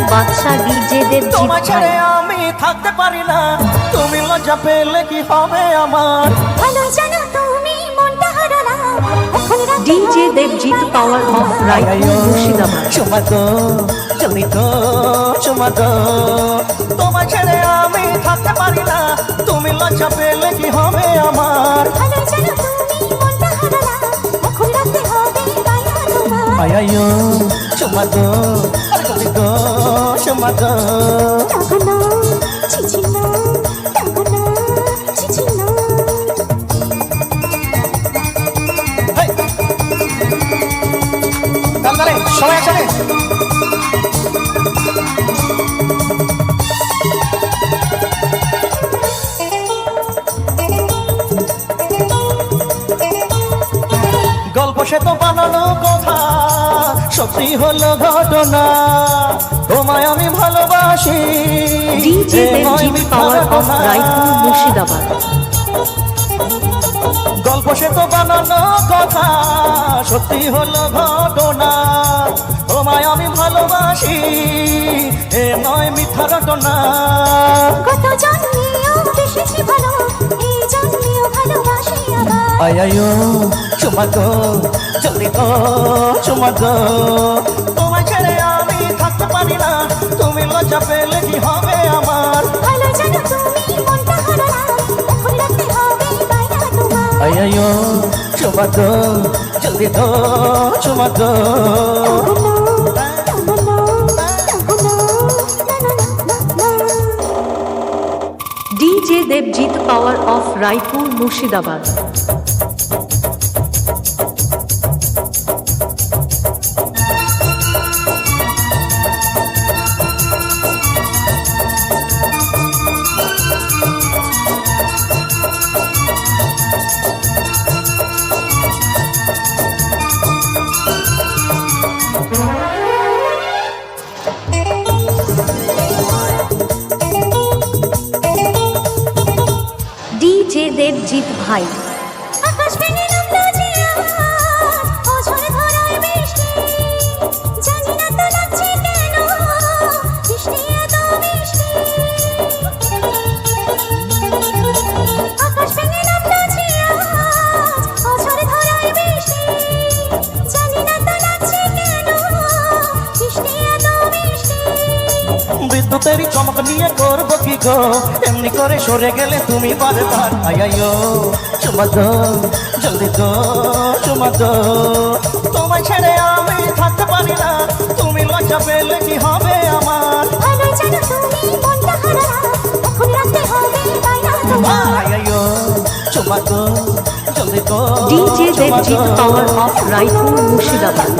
ভালোবাসা ডিজে দেবজিৎ তোমায় ছেড়ে আমি থাকতে পারি না। তুমি লজ্জা পেলে কি হবে আমার? ভালো জানো তুমি মনটা হারালা। ডিজে দেবজিৎ পাওয়ার অফ তোমার। রায়পুর মুর্শিদাবাদ। চুমা দো জলদি দো চুমা দো। তোমায় ছেড়ে আমি থাকতে পারি না। তুমি লজ্জা পেলে কি হবে আমার? তুমি তোমার। আয়াইও চুমা দো সবাই একসাথে। গল্প সে তো বানানো কথা সত্যি হলো ঘটনা। তোমায় আমি ভালোবাসি। ডিজে নয় দেবজিৎ মিথ্যা পাওয়ার অফ কথা। রায়পুর মুর্শিদাবাদ। গল্প সে তো বানানো কথা সত্যি হলো ঘটনা। তোমায় আমি ভালোবাসি এ নয় মিথ্যা ঘটনা। গত জন্মেও বেশিছি ভালো, এই জন্মেও ভালোবাসি আবার। আয়ায়ো চুমা দো জলদি দো চুমা দো পারি না তুমি লজ্জা পেলে কি হবে আমার ভালো জানো তুমি মনটা হারালা, এখন রাতে হবে বাইরে তোমার। আয়ায়ো চুমা দো জলদি দো চুমা দো টাকা না, টাকা না, টাকা না, না, না, না, না, না। DJ Debjit power off Raipur Murshidabad Debjit বিদ্যুতেরই চমক নিয়ে করব কি গো? এমনি করে সরে গেলে তুমি বারবার আয়াইও চুমা দো জলদি দো চুমা দো। তোমায় ছেড়ে আমি থাকতে পারি না। তুমি লজ্জা পেলে কি হবে আমার। আয়াইও চুমা দো জলদি দো DJ Debjit power off Raipur Murshidabad.